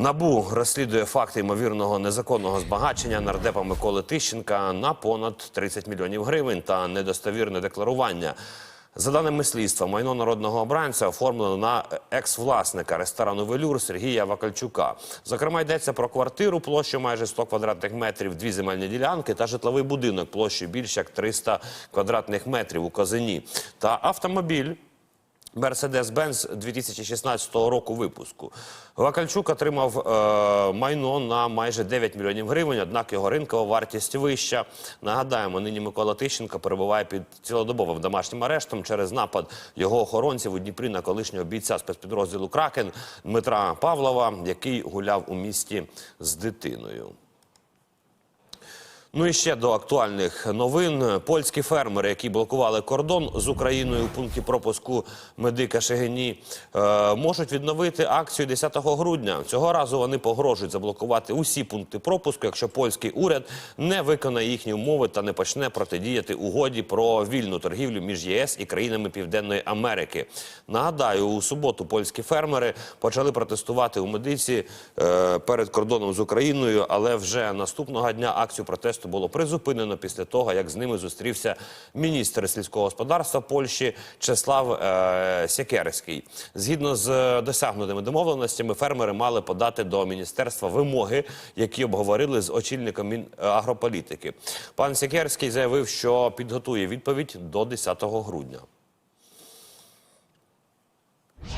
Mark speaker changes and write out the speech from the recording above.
Speaker 1: Набу розслідує факти ймовірного незаконного збагачення нардепа Миколи Тищенка на понад 30 мільйонів гривень та недостовірне декларування. За даними слідства, майно народного обранця оформлено на екс-власника ресторану Велюр Сергія Вакальчука. Зокрема, йдеться про квартиру площею майже 100 квадратних метрів, дві земельні ділянки та житловий будинок площею більше як 300 квадратних метрів у Казині та автомобіль. Мерседес-Бенц 2016 року випуску. Вакальчук отримав е, майно на майже 9 мільйонів гривень, однак його ринкова вартість вища. Нагадаємо, нині Микола Тищенко перебуває під цілодобовим домашнім арештом через напад його охоронців у Дніпрі на колишнього бійця спецпідрозділу Кракен Дмитра Павлова, який гуляв у місті з дитиною. Ну і ще до актуальних новин. Польські фермери, які блокували кордон з Україною у пункті пропуску Медика Шегині, е, можуть відновити акцію 10 грудня. Цього разу вони погрожують заблокувати усі пункти пропуску, якщо польський уряд не виконає їхні умови та не почне протидіяти угоді про вільну торгівлю між ЄС і країнами Південної Америки. Нагадаю, у суботу польські фермери почали протестувати у медиці е, перед кордоном з Україною, але вже наступного дня акцію протесту було призупинено після того, як з ними зустрівся міністр сільського господарства Польщі Чеслав е, Сякерський. Згідно з досягнутими домовленостями, фермери мали подати до міністерства вимоги, які обговорили з очільником Мінагрополітики. Пан Сякерський заявив, що підготує відповідь до 10 грудня.